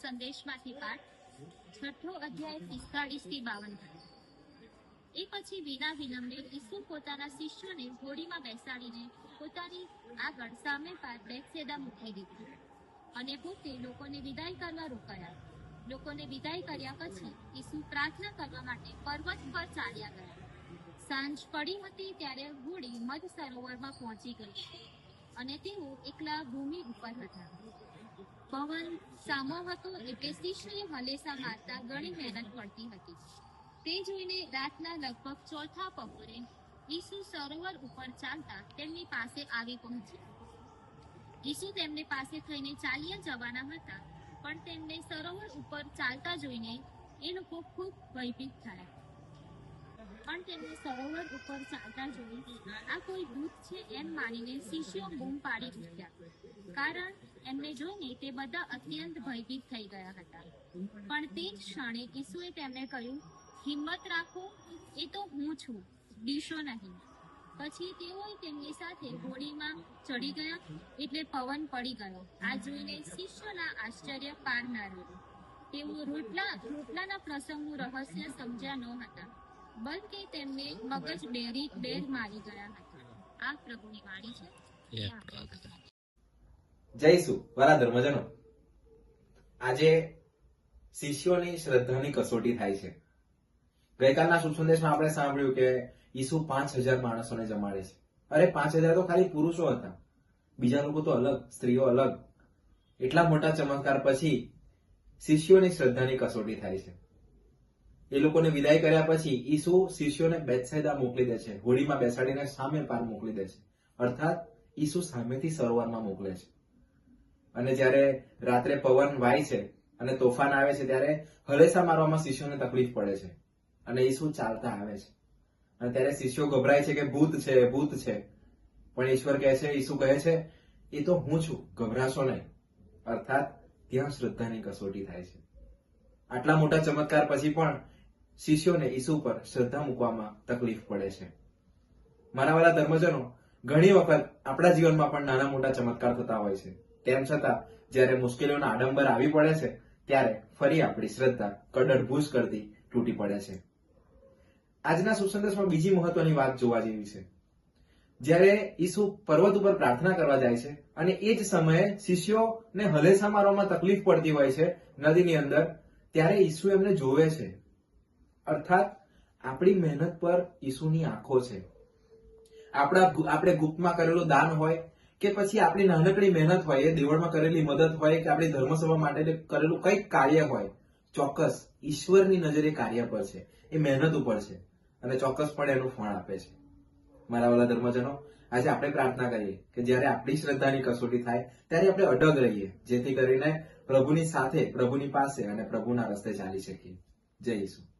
સંદેશમાંથી પાઠ છઠ્ઠો અધ્યાય પિસ્તાળીસથી બાવન એ પછી વિના વિલંબે ઈસુ પોતાના શિષ્યોને હોડીમાં બેસાડીને પોતાની આગળ સામે પાર બેતસેદા મૂકી દીધી અને પોતે લોકોને વિદાય કરવા રોકાયા. લોકોને વિદાય કર્યા પછી ઈસુ પ્રાર્થના કરવા માટે પર્વત પર ચાલ્યા ગયા. સાંજ પડી હતી ત્યારે હોડી મધ સરોવરમાં પહોંચી ગઈ અને તેઓ એકલા ભૂમિ ઉપર હતા. પવન સામો હતો એટલે શિષ્યએ હલેસા મારતા ઘણી મહેનત પડતી હતી. તે જોઈને રાતના લગભગ ચોથા પહોરે ઈસુ સરોવર ઉપર ચાલતા તેમની પાસે આવી પહોંચ્યા ઈસુ તેમને પાસે થઈને ચાલ્યા જવાના હતા, પણ તેમને સરોવર ઉપર ચાલતા જોઈને એ લોકો ખૂબ ભયભીત થયા. પણ તેમને સરોવર ઉપર ચાલતા જોઈ આ કોઈ ભૂત છે એમ માનીને શિષ્યો બૂમ પાડી ઉઠ્યા કારણ એમને જોઈને તે બધા અત્યંત ભયભીત થઈ ગયા હતા. પણ તે જ ક્ષણે ઈસુએ તેમને કહ્યું, હિંમત રાખો, એ તો હું છું. ડીશો નહીં. પછી તેઓએ તેમની સાથે હોડીમાં ચડી ગયા એટલે પવન પડી ગયો. આ જોઈને શિષ્યોના આશ્ચર્ય પારનાર તેઓ રોટલા, રોટલાના પ્રસંગનું રહસ્ય સમજ્યા ન હતા બલકે તેમને મગજ બેરી બેર મારી ગયા હતા. આ પ્રભુની વાણી છે. જયસુ વરા ધર્મજનો. આજે શિષ્યોની શ્રદ્ધાની કસોટી થાય છે. ગઈકાલના શુભ સંદેશમાં આપણે સાંભળ્યું કે ઈસુ પાંચ હજાર માણસોને જમાડે છે. અરે પાંચ હજાર તો ખાલી પુરુષો હતા. બીજા લોકો તો અલગ સ્ત્રીઓ અલગ. એટલા મોટા ચમત્કાર પછી શિષ્યોની શ્રદ્ધાની કસોટી થાય છે. એ લોકોને વિદાય કર્યા પછી ઈસુ શિષ્યોને બેતસૈદા મોકલી દે છે. હોડીમાં બેસાડીને સામે પાર મોકલી દે છે. અર્થાત ઈસુ સામેથી સરોવરમાં મોકલે છે. અને જ્યારે રાત્રે પવન વાય છે અને તોફાન આવે છે, ત્યારે હલેસા મારવામાં શિષ્યોને તકલીફ પડે છે. અને ઈસુ ચાલતા આવે છે. અને ત્યારે શિષ્યો ગભરાય છે કે, ભૂત છે ભૂત છે. પણ ઈશ્વર કહે છે ઈસુ કહે છે? એ તો હું છું. ગભરાશો નહીં. અર્થાત, ત્યાં શ્રદ્ધાની કસોટી થાય છે. આટલા મોટા ચમત્કાર પછી પણ શિષ્યોને ઈસુ પર શ્રદ્ધા મૂકવામાં તકલીફ પડે છે. મારા વાળા ધર્મજનો, ઘણી વખત આપણા જીવનમાં પણ નાના મોટા ચમત્કાર થતા હોય છે. તેમ છતાં, જ્યારે મુશ્કેલીઓના આડંબર આવી પડે છે, ત્યારે ફરી આપણી શ્રદ્ધા કડરભૂસ કરતી તૂટી પડે છે. આજના સુસંદેશમાં બીજી મહત્વની વાત જોવા જેવી છે. જ્યારે ઈસુ પર્વત ઉપર પ્રાર્થના કરવા જાય છે અને એ જ સમયે શિષ્યોને હલેસા મારવામાં તકલીફ પડતી હોય છે નદીની અંદર, ત્યારે ઈસુ એમને જોવે છે. અર્થાત, આપણી મહેનત પર ઈસુની આંખો છે. આપણા આપણે ગુપ્તમાં કરેલું દાન હોય કે પછી આપણી નાનકડી મહેનત હોય, એ દેવળમાં કરેલી મદદ હોય કે આપણી ધર્મસભા માટે કરેલું કંઈક કાર્ય હોય, ચોક્કસ ઈશ્વરની નજરે કાર્ય પર છે. એ મહેનત ઉપર છે. અને ચોક્કસપણે એનું ફળ આપે છે. મારા વાલા ધર્મજનો, આજે આપણે પ્રાર્થના કરીએ કે જ્યારે આપણી શ્રદ્ધાની કસોટી થાય, ત્યારે આપણે અડગ રહીએ, જેથી કરીને પ્રભુની સાથે, પ્રભુની પાસે અને પ્રભુના રસ્તે ચાલી શકીએ. જય ઈસુ.